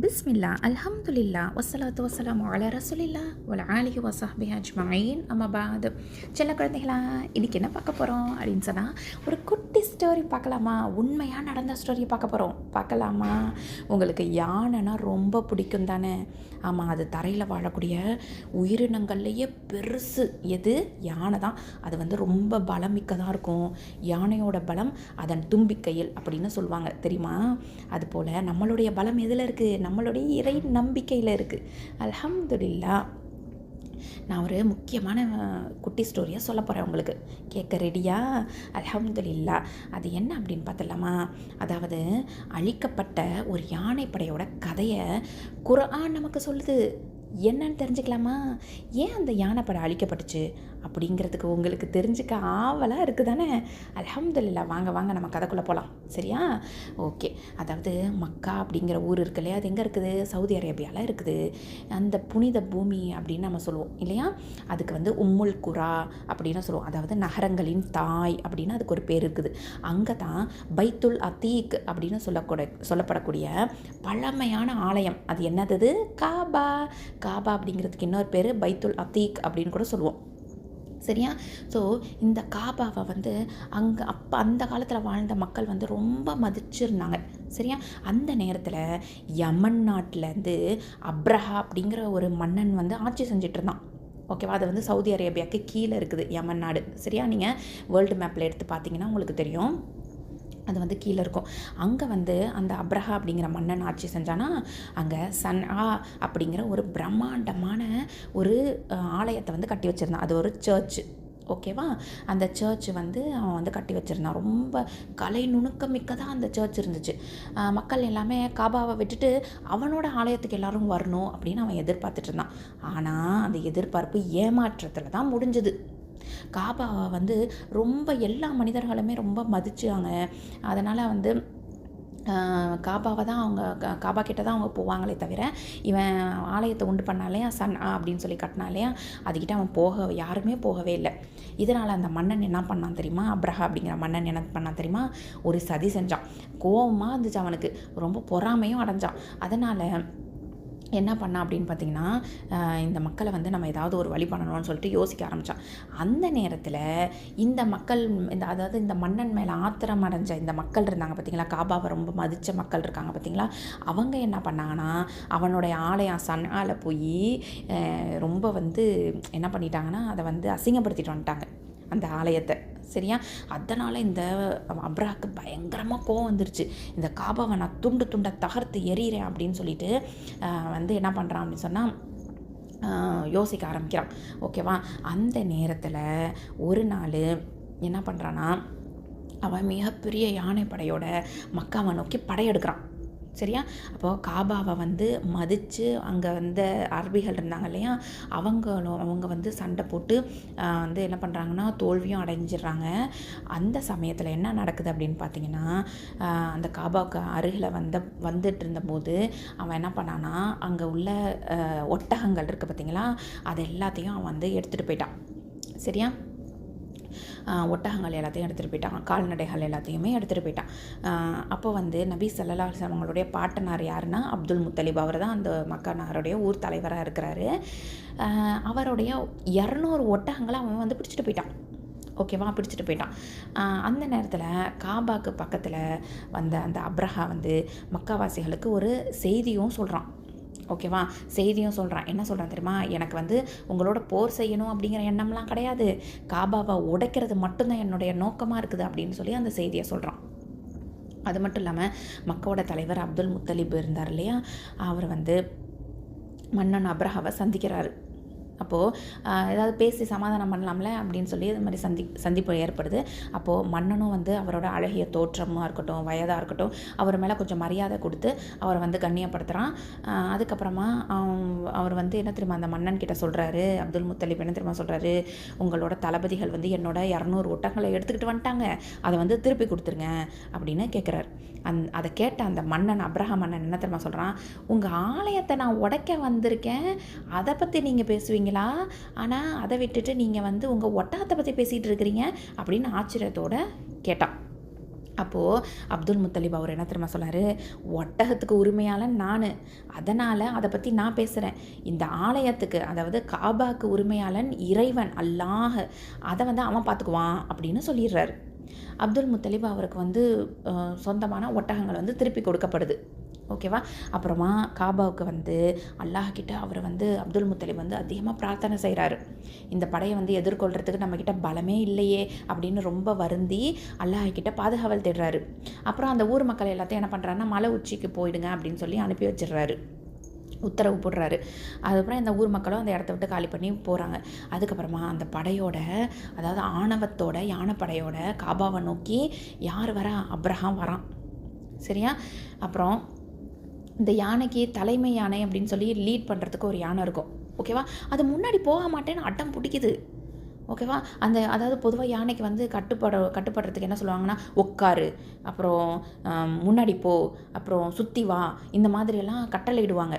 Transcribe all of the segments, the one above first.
பிஸ்மில்லா அல்ஹம்துலில்லா வசலாத்து வசலாம் அல ரசுலில்லா ஒல ஆலிஹி வசாஹி அஜ்மாயின் அம்மாபாது சின்ன குழந்தைகளா இன்றைக்கி என்ன பார்க்க போகிறோம் அப்படின்னு சொன்னால் ஒரு குட்டி ஸ்டோரி பார்க்கலாமா? உண்மையாக நடந்த ஸ்டோரி பார்க்க போகிறோம் பார்க்கலாமா? உங்களுக்கு யானைனா ரொம்ப பிடிக்கும் தானே? ஆமாம் அது தரையில் வாழக்கூடிய உயிரினங்கள்லேயே பெருசு. எது? யானை தான். அது வந்து ரொம்ப பலமிக்கதாக இருக்கும். யானையோட பலம் அதன் தும்பிக்கையில் அப்படின்னு சொல்லுவாங்க. தெரியுமா? அதுபோல் நம்மளுடைய பலம் எதில் இருக்குது நம்மளுடைய இறை நம்பிக்கையில் இருக்குது அல்ஹம்துலில்லா. நான் ஒரு முக்கியமான குட்டி ஸ்டோரியாக சொல்ல போகிறேன் உங்களுக்கு. கேட்க ரெடியா அல்ஹம்துலில்லா. அது என்ன அப்படின்னு பார்த்துடலாமா? அதாவது அழிக்கப்பட்ட ஒரு யானைப்படையோட கதையை குரான் நமக்கு சொல்லுது. என்னன்னு தெரிஞ்சுக்கலாமா? ஏன் அந்த யானைப்படை அழிக்கப்பட்டுச்சு? அப்படிங்கிறதுக்கு உங்களுக்கு தெரிஞ்சுக்க ஆவலாக இருக்குது தானே அலமதுல்லா வாங்க வாங்க நம்ம கதைக்குள்ளே போகலாம் சரியா? ஓகே. அதாவது மக்கா அப்படிங்கிற ஊர் இருக்கு இல்லையா? அது எங்கே இருக்குது? சவுதி அரேபியாவில் இருக்குது. அந்த புனித பூமி அப்படின்னு நம்ம சொல்லுவோம் இல்லையா? அதுக்கு வந்து உம்முல் குரா அப்படின்னு சொல்லுவோம். அதாவது நகரங்களின் தாய் அப்படின்னு அதுக்கு ஒரு பேர் இருக்குது. அங்கே தான் பைத்துல் அத்தீக் அப்படின்னு சொல்லக்கூட சொல்லப்படக்கூடிய பழமையான ஆலயம். அது என்னது காபா. காபா அப்படிங்கிறதுக்கு இன்னொரு பேர் பைத்துல் அத்தீக் அப்படின்னு கூட சொல்லுவோம். சரியா? ஸோ இந்த காபாவை வந்து அங்கே அப்போ அந்த காலத்தில் வாழ்ந்த மக்கள் வந்து ரொம்ப மதிச்சிருந்தாங்க. சரியா? அந்த நேரத்தில் யமன் நாட்டிலேருந்து அப்ரஹா அப்படிங்கிற ஒரு மன்னன் வந்து ஆட்சி செஞ்சுட்டு இருந்தான் ஓகேவா அது வந்து சவுதி அரேபியாவுக்கு கீழே இருக்குது யமன் நாடு. சரியா? நீங்கள் வேர்ல்டு மேப்பில் எடுத்து பார்த்தீங்கன்னா உங்களுக்கு தெரியும். அது வந்து கீழே இருக்கும். அங்கே வந்து அந்த அப்ரஹா அப்படிங்கிற மன்னன் ஆட்சி செஞ்சானா அங்கே சன்ஆ அப்படிங்கிற ஒரு பிரம்மாண்டமான ஒரு ஆலயத்தை வந்து கட்டி வச்சுருந்தான். அது ஒரு சர்ச்சு ஓகேவா அந்த சர்ச் வந்து அவன் வந்து கட்டி வச்சுருந்தான். ரொம்ப கலை நுணுக்கம் மிக்கதாக அந்த சர்ச் இருந்துச்சு. மக்கள் எல்லாமே காபாவை விட்டுட்டு அவனோட ஆலயத்துக்கு எல்லாரும் வரணும் அப்படின்னு அவன் எதிர்பார்த்துட்டு இருந்தான். ஆனால் அந்த எதிர்பார்ப்பு ஏமாற்றத்தில் தான் முடிஞ்சுது. காபாவை வந்து ரொம்ப எல்லா மனிதர்களுமே ரொம்ப மதிச்சாங்க அதனால் வந்து காபாவை தான் அவங்க காபா கிட்ட தான் அவங்க போவாங்களே தவிர இவன் ஆலயத்தை உண்டு பண்ணாலே சன் ஆ அப்படின்னு சொல்லி கட்டினாலையா அதுக்கிட்ட அவன் போக யாருமே போகவே இல்லை. இதனால் அந்த மன்னன் என்ன பண்ணான் தெரியுமா அப்ரஹா அப்படிங்கிற மன்னன் என்ன பண்ணான் தெரியுமா ஒரு சதி செஞ்சான். கோவமாக இருந்துச்சு அவனுக்கு. ரொம்ப பொறாமையும் அடைஞ்சான். அதனால் என்ன பண்ணா அப்படின்னு பார்த்தீங்கன்னா இந்த மக்களை வந்து நம்ம ஏதாவது ஒரு வழி பண்ணணும்னு சொல்லிட்டு யோசிக்க ஆரம்பித்தான் அந்த நேரத்தில் இந்த மக்கள் இந்த அதாவது இந்த மன்னன் மேலே ஆத்திரம் அடைஞ்ச இந்த மக்கள் இருந்தாங்க பார்த்தீங்களா காபாவை ரொம்ப மதித்த மக்கள் இருக்காங்க பார்த்தீங்களா அவங்க என்ன பண்ணாங்கன்னா அவனுடைய ஆலயம் சன்னால போய் ரொம்ப வந்து என்ன பண்ணிட்டாங்கன்னா அதை வந்து அசிங்கப்படுத்திட்டு வந்துட்டாங்க அந்த ஆலயத்தை. சரியா? அதனால் இந்த அப்ராக்கு பயங்கரமாக கோவம் வந்துருச்சு. இந்த காபாவை நான் துண்டு துண்டை தகர்த்து எறிகிறேன் அப்படின்னு சொல்லிட்டு வந்து என்ன பண்ணுறான் அப்படின்னு சொன்னால் யோசிக்க ஆரம்பிக்கிறான். ஓகேவா? அந்த நேரத்தில் ஒரு நாள் என்ன பண்ணுறான்னா அவன் மிகப்பெரிய யானைப்படையோட மக்காவை நோக்கி படையெடுக்கிறான். சரியா? அப்போது காபாவை வந்து மதித்து அங்கே வந்து அரபிகள் இருந்தாங்க இல்லையா? அவங்களும் அவங்க வந்து சண்டை போட்டு வந்து என்ன பண்ணுறாங்கன்னா தோல்வியும் அடைஞ்சிடுறாங்க. அந்த சமயத்தில் என்ன நடக்குது அப்படின்னு பார்த்தீங்கன்னா அந்த காபாவுக்கு அருகில் வந்த வந்துட்டு இருந்தபோது அவன் என்ன பண்ணான்னா அங்கே உள்ள ஒட்டகங்கள் இருக்குது பார்த்தீங்களா அது எல்லாத்தையும் அவன் வந்து எடுத்துகிட்டு போயிட்டான். சரியா? ஒட்டகங்கள் எல்லாத்தையும் எடுத்துகிட்டு போயிட்டான் கால்நடைகள் எல்லாத்தையுமே எடுத்துகிட்டு போயிட்டான். அப்போ வந்து நபி சல்லா அவங்களுடைய பாட்டனார் யாருன்னா அப்துல் முத்தலிப். அவர் தான் அந்த மக்கானாருடைய ஊர் தலைவராக இருக்கிறாரு. அவருடைய இரநூறு ஒட்டகங்களை அவன் வந்து பிடிச்சிட்டு போயிட்டான். ஓகேவா? பிடிச்சிட்டு போயிட்டான். அந்த நேரத்தில் காபாக்கு பக்கத்தில் வந்த அந்த அப்ரஹா வந்து மக்காவாசிகளுக்கு ஒரு செய்தியும் சொல்கிறான் ஓகேவா? செய்தியும் சொல்கிறான் என்ன சொல்கிறான் தெரியுமா? எனக்கு வந்து உங்களோட போர் செய்யணும் அப்படிங்கிற எண்ணம்லாம் கிடையாது. காபாவை உடைக்கிறது மட்டும்தான் என்னுடைய நோக்கமாக இருக்குது அப்படின்னு சொல்லி அந்த செய்தியை சொல்கிறான் அது மட்டும் இல்லாமல் மக்களோட தலைவர் அப்துல் முத்தலிப் இருந்தார் இல்லையா? அவர் வந்து மன்னன் அப்ரஹாவை சந்திக்கிறாரு. அப்போது ஏதாவது பேசி சமாதானம் பண்ணலாம்ல அப்படின்னு சொல்லி இது மாதிரி சந்தி சந்திப்பு ஏற்படுது. அப்போது மன்னனும் வந்து அவரோட அழகிய தோற்றமாக இருக்கட்டும் வயதாக இருக்கட்டும் அவர் மேலே கொஞ்சம் மரியாதை கொடுத்து அவரை வந்து கண்ணியப்படுத்துகிறான் அதுக்கப்புறமா அவர் வந்து என்ன தெரியுமா அந்த மன்னன் கிட்ட சொல்கிறாரு அப்துல் முத்தலிப் என்ன தெரியுமா சொல்கிறாரு உங்களோட தளபதிகள் வந்து என்னோட இரநூறு ஒட்டங்களை எடுத்துக்கிட்டு வந்துட்டாங்க. அதை வந்து திருப்பி கொடுத்துருங்க அப்படின்னு கேட்குறாரு அந் அதை கேட்ட அந்த மன்னன் அப்ரஹாம் மன்னன் என்ன தெரியுமா சொல்கிறான் உங்கள் ஆலயத்தை நான் உடைக்க வந்திருக்கேன். அதை பற்றி நீங்கள் பேசுவீங்க பேசுவீங்களா ஆனால் அதை விட்டுட்டு நீங்கள் வந்து உங்கள் ஒட்டகத்தை பற்றி பேசிகிட்டு இருக்கிறீங்க அப்படின்னு ஆச்சரியத்தோட கேட்டான். அப்போது அப்துல் முத்தலிப் அவர் என்ன தெரியுமா சொன்னார்? ஒட்டகத்துக்கு உரிமையாளன் நான். அதனால் அதை பற்றி நான் பேசுகிறேன் இந்த ஆலயத்துக்கு அதாவது காபாக்கு உரிமையாளன் இறைவன் அல்லாஹ். அதை வந்து அவன் பார்த்துக்குவான் அப்படின்னு சொல்லிடுறாரு. அப்துல் முத்தலிப் அவருக்கு வந்து சொந்தமான ஒட்டகங்கள் வந்து திருப்பி கொடுக்கப்படுது. ஓகேவா? அப்புறமா காபாவுக்கு வந்து அல்லாஹ்கிட்ட அவர் வந்து அப்துல் முத்தலிப் வந்து அதிகமாக பிரார்த்தனை செய்கிறாரு இந்த படையை வந்து எதிர்கொள்கிறதுக்கு நம்மக்கிட்ட பலமே இல்லையே அப்படின்னு ரொம்ப வருந்தி அல்லாஹ்கிட்ட பாதுகாவல் தேடுறாரு. அப்புறம் அந்த ஊர் மக்கள் எல்லாத்தையும் என்ன பண்ணுறாருன்னா மலை உச்சிக்கு போயிடுங்க அப்படின்னு சொல்லி அனுப்பி வச்சிடுறாரு. உத்தரவு போடுறாரு. அதுக்கப்புறம் இந்த ஊர் மக்களும் அந்த இடத்த விட்டு காலி பண்ணி போகிறாங்க அதுக்கப்புறமா அந்த படையோட அதாவது ஆணவத்தோட யானைப்படையோட காபாவை நோக்கி யார் வரா? அப்ரஹாம் வரான். சரியா? அப்புறம் இந்த யானைக்கு தலைமை யானை அப்படின்னு சொல்லி லீட் பண்ணுறதுக்கு ஒரு யானை இருக்கும். ஓகேவா அது முன்னாடி போக மாட்டேன்னு அட்டம் பிடிக்குது. ஓகேவா அந்த அதாவது பொதுவாக யானைக்கு வந்து கட்டுப்பட கட்டுப்படுறதுக்கு என்ன சொல்லுவாங்கன்னா உட்காரு. அப்புறம் முன்னாடி போ. அப்புறம் சுற்றி வா. இந்த மாதிரியெல்லாம் கட்டளையிடுவாங்க.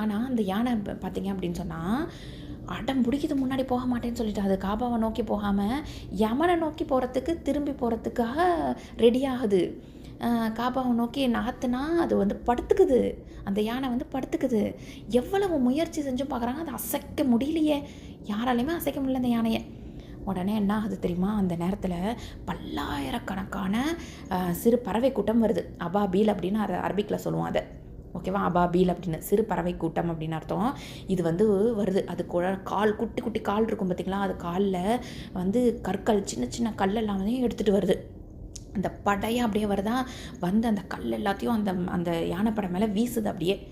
ஆனால் அந்த யானை பார்த்தீங்க அப்படின்னு சொன்னால் அடம் பிடிக்குது முன்னாடி போக மாட்டேன்னு சொல்லிட்டு அது காபாவை நோக்கி போகாமல் யமனை நோக்கி போகிறதுக்கு திரும்பி போகிறதுக்காக ரெடி ஆகுது. காபாவை நோக்கி நகர்த்துனா அது வந்து படுத்துக்குது. அந்த யானை வந்து படுத்துக்குது. எவ்வளவு முயற்சி செஞ்சு பார்க்குறாங்க அதை அசைக்க முடியலையே. யாராலையுமே அசைக்க முடியல அந்த யானையை. உடனே என்ன ஆகுது தெரியுமா? அந்த நேரத்தில் பல்லாயிரக்கணக்கான சிறு பறவை கூட்டம் வருது. அபாபீல் அப்படின்னு அர அரபிக்கில் சொல்லுவோம் அதை. ஓகேவா? அபாபீல் அப்படின்னு. சிறு பறவை கூட்டம் அப்படின்னு அர்த்தம். இது வந்து வருது. அது குழ கால் குட்டி குட்டி கால் இருக்கும் பார்த்தீங்களா அது காலில் வந்து கற்கள் சின்ன சின்ன கல்லெல்லாம் வந்து எடுத்துகிட்டு வருது. அந்த படையாக அப்படியே வருதா? வந்து அந்த கல் எல்லாத்தையும் அந்த அந்த யானைப்படை மேலே வீசுது அப்படியே.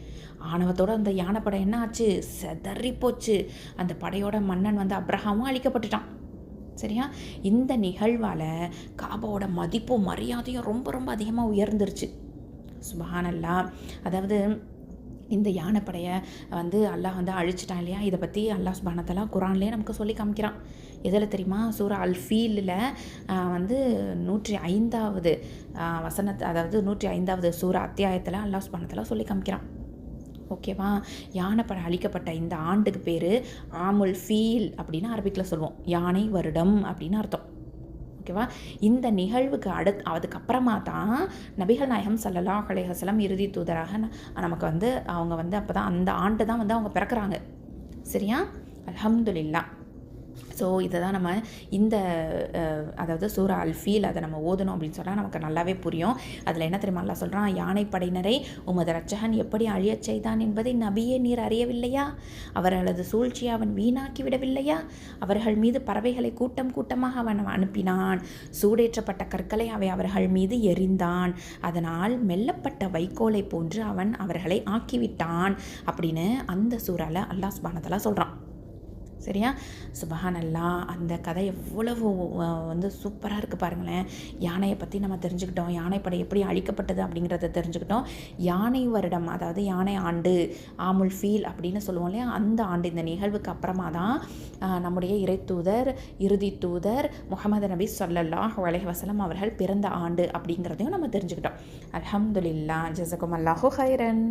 ஆணவத்தோடு அந்த யானைப்படை என்ன ஆச்சு செதறி போச்சு அந்த படையோட மன்னன் வந்து அப்ரஹாமும் அழிக்கப்பட்டுட்டான். சரியா? இந்த நிகழ்வால் காபாவோட மதிப்பும் மரியாதையும் ரொம்ப ரொம்ப அதிகமாக உயர்ந்துருச்சு. சுபஹானல்லா. அதாவது இந்த யானைப்படையை வந்து அல்லாஹ் வந்து அழிச்சிட்டான் இல்லையா? இதை பற்றி அல்லாஹ் சுபானத்தெல்லாம் குரான்லேயே நமக்கு சொல்லி காமிக்கிறான். எதில் தெரியுமா? சூரா அல் ஃபீலில் வந்து நூற்றி ஐந்தாவது வசனத்தை வசனத்து அதாவது நூற்றி ஐந்தாவது சூரா அத்தியாயத்தில் அல்லாஹ் சுபானத்தெல்லாம் சொல்லி காமிக்கிறான். ஓகேவா யானைப்படை அழிக்கப்பட்ட இந்த ஆண்டுக்கு பேர் ஆமுல் ஃபீல் அப்படின்னு அரபிக்கில் சொல்லுவோம். யானை வருடம் அப்படின்னு அர்த்தம். ஓகேவா? இந்த நிகழ்வுக்கு அடுத் அதுக்கப்புறமா தான் நபிகள் நாயகம் சல்லல்லா அலைஹி இறுதி தூதராக நமக்கு வந்து அவங்க வந்து அப்போ தான் அந்த ஆண்டு தான் வந்து அவங்க பிறக்கிறாங்க. சரியா? அல்ஹம்துலில்லா ஸோ இதை தான் நம்ம இந்த அதாவது சூரா அல்ஃபீல் அதை நம்ம ஓதணும் அப்படின்னு சொன்னால் நமக்கு நல்லாவே புரியும். அதில் என்ன தெரியுமா நல்லா சொல்கிறான் யானைப்படையினரை உமது ரச்சகன் எப்படி அழியச் செய்தான் என்பதை நபியே நீர் அறியவில்லையா? அவர்களது சூழ்ச்சியை அவன் வீணாக்கி விடவில்லையா? அவர்கள் மீது பறவைகளை கூட்டம் கூட்டமாக அவன் அனுப்பினான். சூடேற்றப்பட்ட கற்களை அவை அவர்கள் மீது எரிந்தான் அதனால் மெல்லப்பட்ட வைக்கோலை போன்று அவன் அவர்களை ஆக்கிவிட்டான். அப்படின்னு அந்த சூறால அல்லாஹ் பானதெல்லாம் சொல்கிறான் சரியா? சுபஹானல்லா அந்த கதை எவ்வளவு வந்து சூப்பராக இருக்குது பாருங்களேன். யானையை பற்றி நம்ம தெரிஞ்சுக்கிட்டோம். யானைப்படை எப்படி அழிக்கப்பட்டது அப்படிங்கிறத தெரிஞ்சுக்கிட்டோம். யானை வருடம் அதாவது யானை ஆண்டு ஆமுல் ஃபீல் அப்படின்னு சொல்லுவோம் இல்லையா? அந்த ஆண்டு இந்த நிகழ்வுக்கு அப்புறமா தான் நம்முடைய இறை தூதர் இறுதி தூதர் முகமது நபி சொல்லல்லாஹ் அலைஹி வசலம் அவர்கள் பிறந்த ஆண்டு அப்படிங்கிறதையும் நம்ம தெரிஞ்சுக்கிட்டோம். அலமதுல்லா ஜசகுமல்லாஹு ஹைரன்